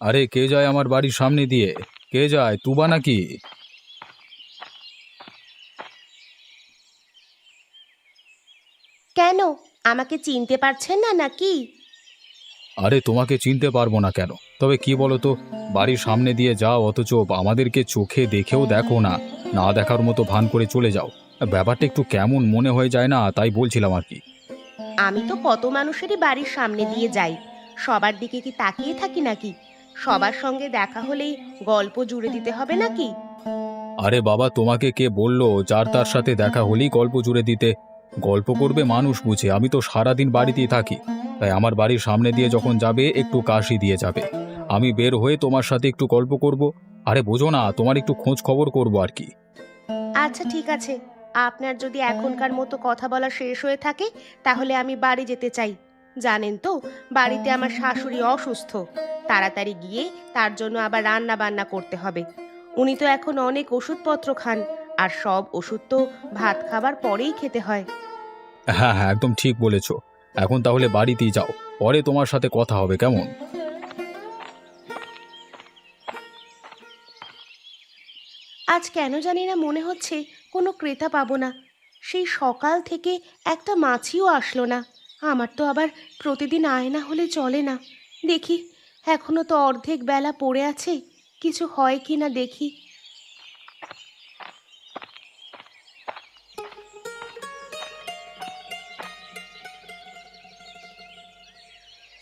আরে কে যায় আমার বাড়ির সামনে দিয়ে? কে যায় তুবা নাকি? কেন? আমাকে চিনতে পারছেন না নাকি? আরে তোমাকে চিনতে পারব না কেন? তবে কি বলো তো বাড়ির সামনে দিয়ে যাও অথচ আমাদেরকে চোখে দেখেও দেখো না। না দেখার মতো ভান করে চলে যাও। ব্যাপারটা একটু কেমন মনে হয়ে যায় না তাই বলছিলাম আর কি। আমি তো কত মানুষেরই বাড়ির সামনে দিয়ে যাই। সবার দিকে কি তাকিয়ে থাকি নাকি? সবার সঙ্গে দেখা হলেই গল্প জুড়ে দিতে হবে নাকি? আরে বাবা তোমাকে কে বলল? যার তার সাথে দেখা হলেই গল্প জুড়ে দিতে। গল্প করবে মানুষ বুঝে আমি তো সারাদিন বাড়িতেই থাকি। তাই আমার বাড়ির সামনে দিয়ে যখন যাবে একটু কাশি দিয়ে যাবে। আমি বের হয়ে তোমার সাথে একটু গল্প করব। আরে বোঝো না তোমার একটু খোঁজ খবর করব আর কি। আচ্ছা ঠিক আছে। আপনার যদি এখনকার মতো কথা বলা শেষ হয়ে থাকে তাহলে আমি বাড়ি যেতে চাই। জানেন তো বাড়িতে আমার শাশুড়ি অসুস্থ। তাড়াতাড়ি গিয়ে তার জন্য আবার রান্না বান্না করতে হবে। উনি তো এখন অনেক ওষুধপত্র খান আর সব ওষুধ তো ভাত খাবার পরেই খেতে হয়। হ্যাঁ হ্যাঁ একদম ঠিক বলেছ। এখন তাহলে বাড়িতেই যাও পরে তোমার সাথে কথা হবে কেমন? আজ কেন জানি না মনে হচ্ছে কোনো ক্রেতা পাবো না। সেই সকাল থেকে একটা মাছিও আসলো না। আমার তো আবার প্রতিদিন আয়না হলে চলে না। দেখি এখনও তো অর্ধেক বেলা পড়ে আছে কিছু হয় কি না দেখি।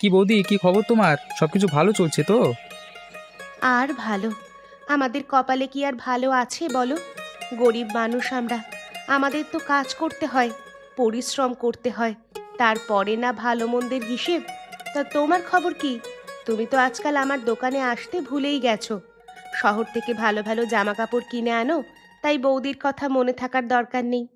কি বৌদি কি খবর তোমার? সবকিছু ভালো চলছে তো? আর ভালো। আমাদের কপালে কি আর ভালো আছে বলো? গরিব মানুষ আমরা। আমাদের তো কাজ করতে হয় পরিশ্রম করতে হয়। তারপরে না ভালো মন্দের হিসেব? তা তোমার খবর কি? তুমি তো আজকাল আমার দোকানে আসতে ভুলেই গেছো। শহর থেকে ভালো ভালো জামা কাপড় কিনে আনো তাই বৌদির কথা মনে থাকার দরকার নেই।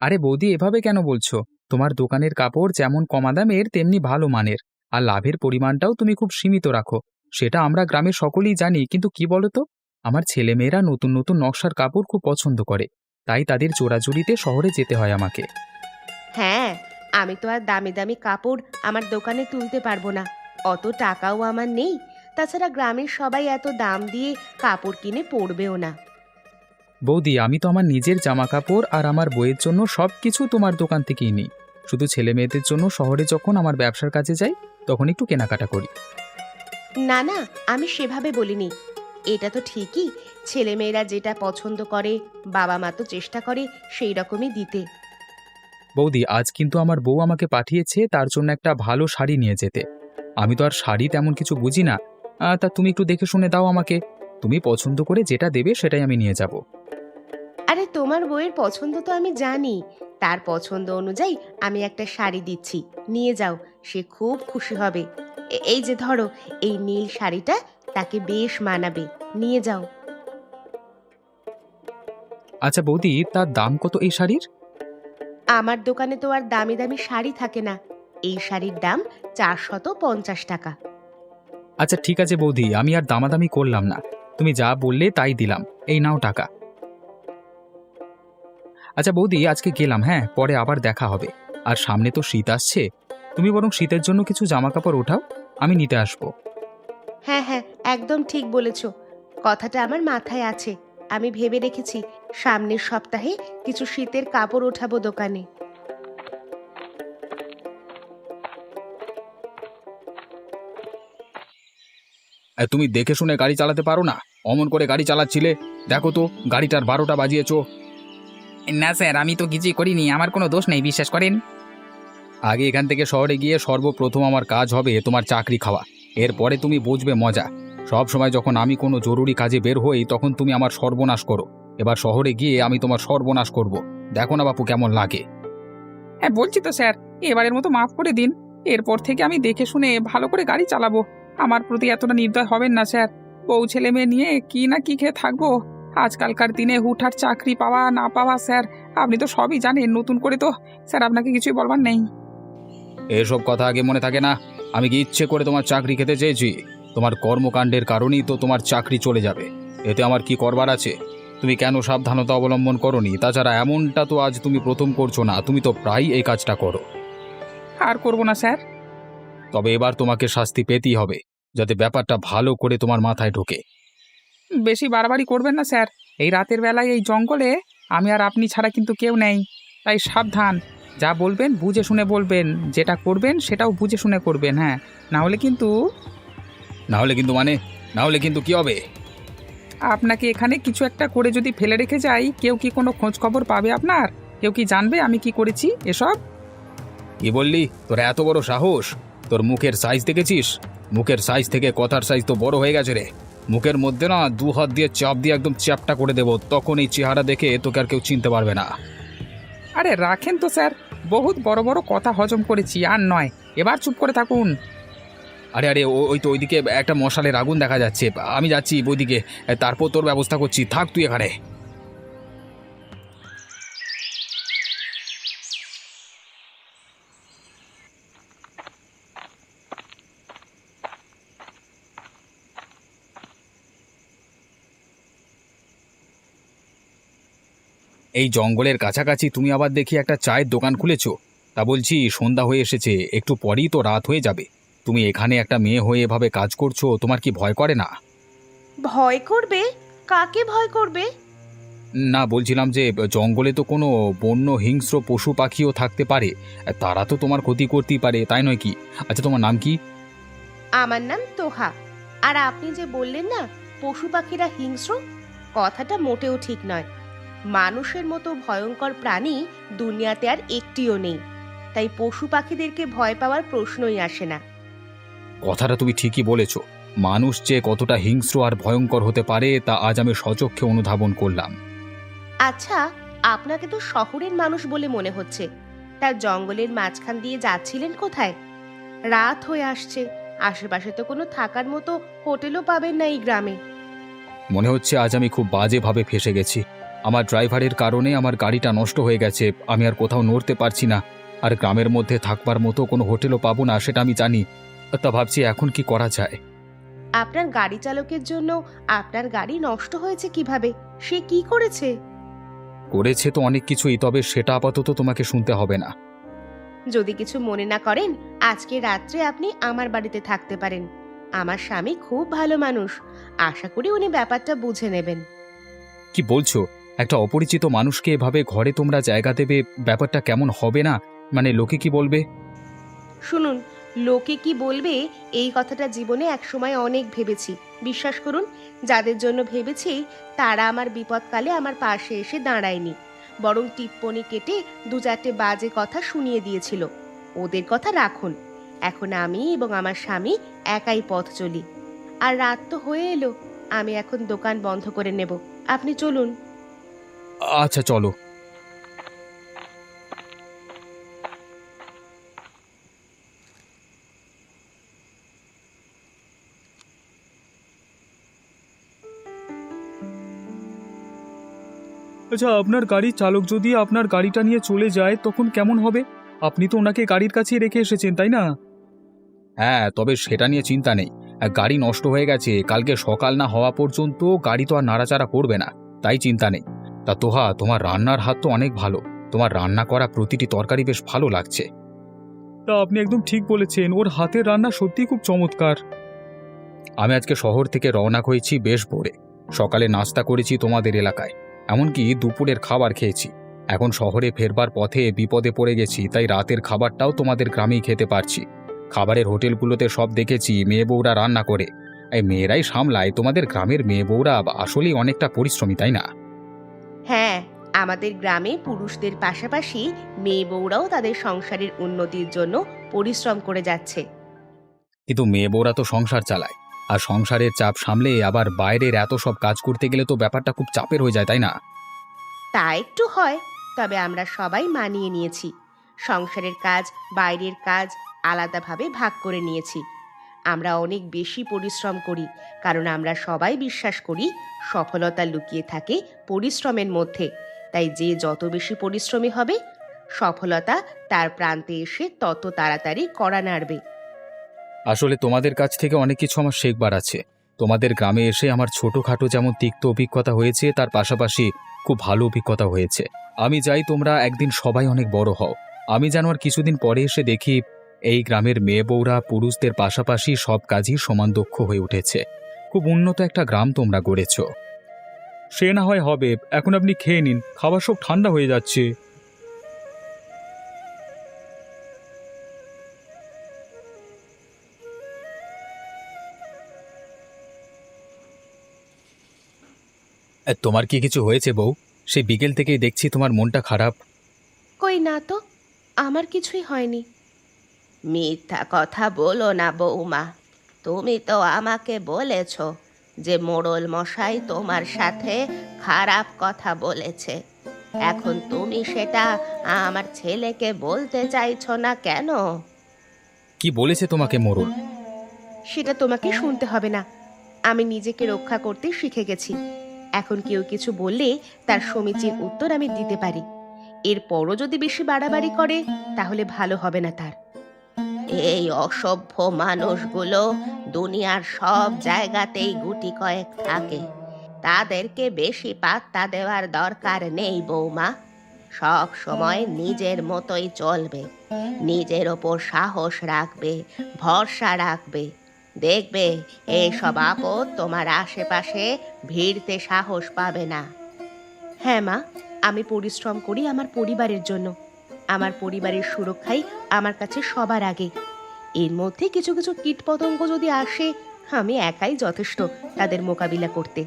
আরে বৌদি এভাবে কেন বলছো? তোমার দোকানের কাপড় যেমন কমা দামের তেমনি ভালো মানের। আর লাভের পরিমাণটাও তুমি খুব সীমিত রাখো। সেটা আমরা গ্রামের সকলেই জানি কিন্তু কি বলো তো আমার ছেলেমেয়েরা নতুন নতুন নকশার কাপড় খুব পছন্দ করে। তাই তাদের চোরাচুরিতে শহরে যেতে হয় আমাকে। হ্যাঁ আমি তো আর দামি দামি কাপড় আমার দোকানে তুলতে পারব না। অত টাকাও আমার নেই। তাছাড়া গ্রামের সবাই এত দাম দিয়ে কাপড় কিনে পরবেও না। বৌদি আমি তো আমার নিজের জামা কাপড় আর আমার বইয়ের জন্য সব কিছু তোমার দোকান থেকেই নিই। শুধু ছেলে মেয়েদের জন্য শহরে যখন আমার ব্যবসার কাজে যাই তখন একটু কেনাকাটা করি। না না আমি সেভাবে বলিনি। এটা তো ঠিকই। ছেলেমেয়েরা যেটা পছন্দ করে বাবা মা তো চেষ্টা করে সেই রকমই দিতে। বৌদি আজ কিন্তু আমার বউ আমাকে পাঠিয়েছে তার জন্য একটা ভালো শাড়ি নিয়ে যেতে। আমি তো আর শাড়ি তেমন কিছু বুঝি না। তা তুমি একটু দেখে শুনে দাও আমাকে। তুমি পছন্দ করে যেটা দেবে সেটাই আমি নিয়ে যাব। আরে তোমার বইয়ের পছন্দ তো আমি জানি। তার পছন্দ অনুযায়ী আমি একটা শাড়ি দিচ্ছি। নিয়ে যাও সে খুব খুশি হবে। এই যে ধরো এই নীল শাড়িটা তাকে বেশ মানাবে। নিয়ে যাও। আচ্ছা বৌদি তার দাম কত এই শাড়ির? আমার দোকানে তো আর দামি দামি শাড়ি থাকে না। এই শাড়ির দাম চারশত পঞ্চাশ টাকা। আচ্ছা ঠিক আছে বৌদি আমি আর দামাদামি করলাম না। তুমি যা বললে তাই দিলাম। এই নাও টাকা। আচ্ছা বৌদি আজকে গেলাম হ্যাঁ পরে আবার দেখা হবে। আর সামনে তো শীত আসছে। তুমি বরং শীতের জন্য কিছু জামা কাপড় ওঠাও আমি নিতে আসব। হ্যাঁ হ্যাঁ একদম ঠিক বলেছ। কথাটা আমার মাথায় আছে। আমি ভেবে রেখেছি সামনের সপ্তাহে কিছু শীতের কাপড় ওঠাবো দোকানে। তুমি দেখে শুনে গাড়ি চালাতে পারো না? অমন করে গাড়ি চালাচ্ছিলে? দেখো তো গাড়িটার বারোটা বাজিয়েছো। না স্যার আমি তো কিছুই করিনি আমার কোনো দোষ নেই বিশ্বাস করেন? আগে এখান থেকে শহরে গিয়ে সর্বপ্রথম আমার কাজ হবে তোমার চাকরি খাওয়া। এরপরে তুমি বুঝবে মজা। সব সময় যখন আমি কোনো জরুরি কাজে বের হই তখন তুমি আমার সর্বনাশ করো। এবার শহরে গিয়ে আমি তোমার সর্বনাশ করব। দেখো না বাপু কেমন লাগে। হ্যাঁ বলছি তো স্যার এবারের মতো মাফ করে দিন। এরপর থেকে আমি দেখে শুনে ভালো করে গাড়ি চালাবো। আমার প্রতি এতটা নির্দয় হবেন না স্যার। বউ ছেলে মেয়ে নিয়ে কি না কি খেয়ে থাকব? আজকালকার দিনে হুঠার চাকরি পাওয়া না পাওয়া স্যার আপনি তো সবই জানেন। নতুন করে তো স্যার আপনাকে কিছুই বলবার নেই। এসব কথা আগে মনে থাকে না। আমি কি ইচ্ছে করে তোমার চাকরি খেতে চেয়েছি? তোমার কর্মকাণ্ডের কারণেই তো তোমার চাকরি চলে যাবে। এতে আমার কি করবার আছে? তুমি কেন সাবধানতা অবলম্বন করনি? তাছাড়া এমনটা তো আজ তুমি প্রথম করছ না। তুমি তো প্রায় এই কাজটা করো। আর করব না স্যার। তবে এবার তোমাকে শাস্তি পেতেই হবে যাতে ব্যাপারটা ভালো করে তোমার মাথায় ঢোকে। বেশি বাড়াবাড়ি করবেন না স্যার। এই রাতের বেলায় এই জঙ্গলে আমি আর আপনি ছাড়া কিন্তু কেউ নেই। তাই সাবধান। যা বলবেন বুঝে শুনে বলবেন। যেটা করবেন সেটাও বুঝে শুনে করবেন হ্যাঁ। না হলে কিন্তু না হলে কিন্তু মানে না হলে কিন্তু কি হবে? আপনাকে এখানে কিছু একটা করে যদি ফেলে রেখে যাই কেউ কি কোনো খোঁজ খবর পাবে আপনার? কেউ কি জানবে আমি কি করেছি এসব? কি বললি? তোর এত বড় সাহস? তোর মুখের সাইজ দেখেছিস? মুখের সাইজ থেকে কথার সাইজ তো বড় হয়ে গেছে রে। মুখের মধ্যে না দু হাত দিয়ে চাপ দিয়ে একদম চ্যাপটা করে দেবো তখন এই চেহারা দেখে তোকে আর কেউ চিনতে পারবে না। আরে রাখেন তো স্যার বহুত বড় বড় কথা হজম করেছি আর নয়। এবার চুপ করে থাকুন। আরে আরে ওই তো ওইদিকে একটা মশালের আগুন দেখা যাচ্ছে। আমি যাচ্ছি ওইদিকে তারপর তোর ব্যবস্থা করছি। থাক তুই এখানে। এই জঙ্গলের কাছাকাছি তুমি আবার দেখি একটা চায়ের দোকান খুলেছো। তা বলছি, সন্ধ্যা হয়ে এসেছে। একটু পরেই তো রাত হয়ে যাবে। তুমি এখানে একটা মেয়ে হয়ে এভাবে কাজ করছ তোমার কি ভয় করে না? ভয় করবে? কাকে ভয় করবে? না বলছিলাম যে জঙ্গলে তো কোনো বন্য হিংস্র পশু পাখিও থাকতে পারে। তারা তো তোমার ক্ষতি করতেই পারে তাই নয় কি? আচ্ছা তোমার নাম কি? আমার নাম তোহা। আর আপনি যে বললেন না পশু পাখিরা হিংস্র কথাটা মোটেও ঠিক নয়। মানুষের মতো ভয়ঙ্কর প্রাণী দুনিয়াতে আর একটিও নেই। তাই পশু পাখিদেরকে ভয় পাওয়ার প্রশ্নই আসে না। কথাটা তুমি ঠিকই বলেছ। মানুষ যে কতটা হিংস্র আর ভয়ঙ্কর হতে পারে তা আজ আমি সচক্ষে অনুধাবন করলাম। আচ্ছা আপনাকে তো শহরের মানুষ বলে মনে হচ্ছে। তার জঙ্গলের মাঝখান দিয়ে যাচ্ছিলেন কোথায়? রাত হয়ে আসছে। আশেপাশে তো কোনো থাকার মতো হোটেলও পাবেন না এই গ্রামে। মনে হচ্ছে আজ আমি খুব বাজেভাবে ফেসে গেছি। আমার ড্রাইভারের কারণে আমার গাড়িটা নষ্ট হয়ে গেছে। আমি আর কোথাও নড়তে পারছি না। আর গ্রামের মধ্যে থাকবার মতো কোনো হোটেলও পাবো না সেটা আমি জানি। তা ভাবছি এখন কি করা যায়। আপনার গাড়ি চালকের জন্য আপনার গাড়ি নষ্ট হয়েছে কীভাবে? সে কি করেছে? করেছে তো অনেক কিছুই তবে সেটা আপাতত তোমাকে শুনতে হবে না। যদি কিছু মনে না করেন আজকে রাত্রে আপনি আমার বাড়িতে থাকতে পারেন। আমার স্বামী খুব ভালো মানুষ। আশা করি উনি ব্যাপারটা বুঝে নেবেন। কি বলছো? একটা অপরিচিত মানুষকে এভাবে ঘরে তোমরা জায়গা দেবে ব্যাপারটা কেমন হবে না? মানে লোকে কি বলবে? শুনুন লোকে কি বলবে? এই কথাটা জীবনে একসময় অনেক ভেবেছি। বিশ্বাস করুন, যাদের জন্য ভেবেছি, তারা আমার বিপদকালে আমার পাশে এসে দাঁড়ায়নি। বরং টিপ্পনি কেটে দু চারটে বাজে কথা শুনিয়ে দিয়েছিল। ওদের কথা রাখুন। এখন আমি এবং আমার স্বামী একাই পথ চলি। আর রাত তো হয়ে এলো। আমি এখন দোকান বন্ধ করে নেব। আপনি চলুন। আচ্ছা চলো। আচ্ছা আপনার গাড়ির চালক যদি আপনার গাড়িটা নিয়ে চলে যায় তখন কেমন হবে? আপনি তো ওনাকে গাড়ির কাছেই রেখে এসেছেন তাই না? হ্যাঁ তবে সেটা নিয়ে চিন্তা নেই। গাড়ি নষ্ট হয়ে গেছে কালকে সকাল না হওয়া পর্যন্ত গাড়ি তো আর নাড়াচাড়া করবে না তাই চিন্তা নেই। তা তোহা তোমার রান্নার হাত তো অনেক ভালো। তোমার রান্না করা প্রতিটি তরকারি বেশ ভালো লাগছে। তা আপনি একদম ঠিক বলেছেন ওর হাতের রান্না সত্যিই খুব চমৎকার। আমি আজকে শহর থেকে রওনা হয়েছি বেশ ভোরে। সকালে নাস্তা করেছি তোমাদের এলাকায়। এমনকি দুপুরের খাবার খেয়েছি। এখন শহরে ফেরবার পথে বিপদে পড়ে গেছি তাই রাতের খাবারটাও তোমাদের গ্রামেই খেতে পারছি। খাবারের হোটেলগুলোতে সব দেখেছি মেয়ে বউরা রান্না করে। এই মেয়েরাই সামলায় তোমাদের গ্রামের মেয়ে বউরা আসলেই অনেকটা পরিশ্রমী তাই না? হ্যাঁ আমাদের গ্রামে পুরুষদের পাশাপাশি মেয়ে বউরাও তাদের সংসারের উন্নতির জন্য পরিশ্রম করে যাচ্ছে। কিন্তু মেয়ে বউরা তো সংসার চালায়। আর সংসারের চাপ সামলে আবার বাইরের এত সব কাজ করতে গেলে তো ব্যাপারটা খুব চাপের হয়ে যায়, তাই না? তা একটু হয়, তবে আমরা সবাই মানিয়ে নিয়েছি। সংসারের কাজ, বাইরের কাজ আলাদাভাবে ভাগ করে নিয়েছি। আমরা অনেক বেশি পরিশ্রম করি, কারণ আমরা সবাই বিশ্বাস করি সফলতা লুকিয়ে থাকে পরিশ্রমের মধ্যে। তাই যে যত বেশি পরিশ্রমী হবে, সফলতা তার প্রান্তে এসে তত তাড়াতাড়ি করা নাড়বে। আসলে তোমাদের কাছ থেকে অনেক কিছু আমার শেখবার আছে। তোমাদের গ্রামে এসে আমার ছোটোখাটো যেমন তিক্ত অভিজ্ঞতা হয়েছে, তার পাশাপাশি খুব ভালো অভিজ্ঞতা হয়েছে। আমি চাই তোমরা একদিন সবাই অনেক বড় হও। আমি যেন আর কিছুদিন পরে এসে দেখি এই গ্রামের মেয়ে বউরা পুরুষদের পাশাপাশি সব কাজই সমান দক্ষ হয়ে উঠেছে। খুব উন্নত একটা গ্রাম তোমরা গড়েছ। সে না হয় হবে। এখন আপনি খেয়ে নিন। খাবার সব ঠান্ডা হয়ে যাচ্ছে। তোমার কি কিছু হয়েছে বউ? সেই বিকেল থেকেই দেখছি তোমার মনটা খারাপ। কই না তো আমার কিছুই হয়নি। মিথ্যা কথা বলো না বৌমা তুমি তো আমাকে বলেছ যে মোড়ল মশাই তোমার সাথে খারাপ কথা বলেছে। এখন তুমি সেটা আমার ছেলেকে বলতে চাইছো না কেন? কি বলেছে তোমাকে মোড়ল? সেটা তোমাকে শুনতে হবে না। আমি নিজেকে রক্ষা করতে শিখে গেছি। এখন কেউ কিছু বললে তার সমীচীন উত্তর আমি দিতে পারি। এরপরও যদি বেশি বাড়াবাড়ি করে, তাহলে ভালো হবে না তার। এই অসভ্য মানুষগুলো দুনিয়ার সব জায়গাতেই গুটি কয়েক থাকে। তাদেরকে বেশি পাত্তা দেওয়ার দরকার নেই, বৌমা। সব সময় নিজের মতোই চলবে। নিজের ওপর সাহস রাখবে, ভরসা রাখবে। দেখবে, এই সব আপদ তোমার আশেপাশে ভিড়তে সাহস পাবে না। হ্যাঁ মা, আমি পরিশ্রম করি আমার পরিবারের জন্য। আমার পরিবারের সুরক্ষাই আমার কাছে সবার আগে। এর মধ্যে কিছু কিছু কীটপতঙ্গ যদি আসে, আমি একাই যথেষ্ট তাদের মোকাবিলা করতে।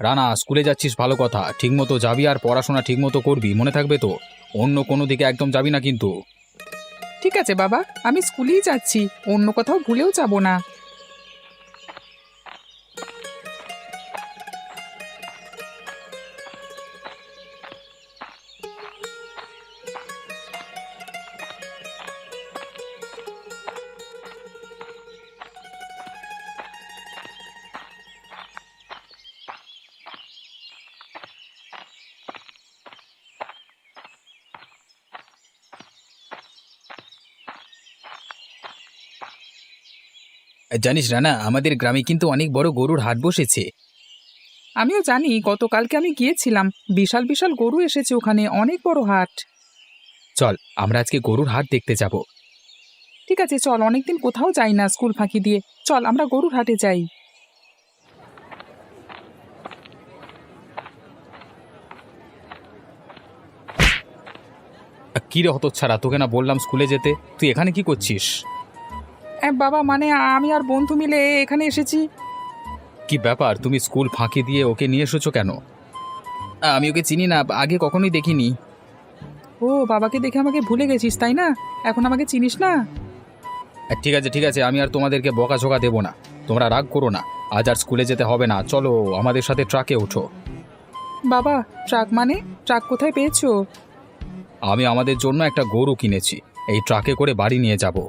রানা, স্কুলে যাচ্ছিস, ভালো কথা। ঠিকমতো যাবি আর পড়াশোনা ঠিকমতো করবি, মনে থাকবে তো? অন্য কোনো দিকে একদম যাবি না কিন্তু। ঠিক আছে বাবা, আমি স্কুলেই যাচ্ছি, অন্য কোথাও ভুলেও যাব না। জানিস রানা আমাদের গ্রামে কিন্তু অনেক বড় গরুর হাট বসেছে। আমিও জানি গতকালকে আমি গিয়েছিলাম। বিশাল বিশাল গরু এসেছে ওখানে অনেক বড় হাট। চল আমরা আজকে গরুর হাট দেখতে যাব। ঠিক আছে চল অনেকদিন কোথাও যাই না স্কুল ফাঁকি দিয়ে। চল আমরা গরুর হাটে যাই। কি রে হতচ্ছাড়া তোকে না বললাম স্কুলে যেতে? তুই এখানে কি করছিস? বাবা মানে আমি আর বন্ধু মিলে এখানে এসেছি। কি ব্যাপার? তুমি স্কুল ফাঁকি দিয়ে ওকে নিয়ে এসেছ কেন? আমি ওকে চিনি না আগে কখনোই দেখিনি। ও বাবাকে দেখে আমাকে ভুলে গেছিস তাই না? এখন আমাকে চিনিস না? ঠিক আছে ঠিক আছে আমি আর তোমাদেরকে বকাঝোকা দেবো না। তোমরা রাগ করো না আজ আর স্কুলে যেতে হবে না। চলো আমাদের সাথে ট্রাকে ওঠো। বাবা ট্রাক মানে? ট্রাক কোথায় পেয়েছ? আমি আমাদের জন্য একটা গরু কিনেছি। এই ট্রাকে করে বাড়ি নিয়ে যাব।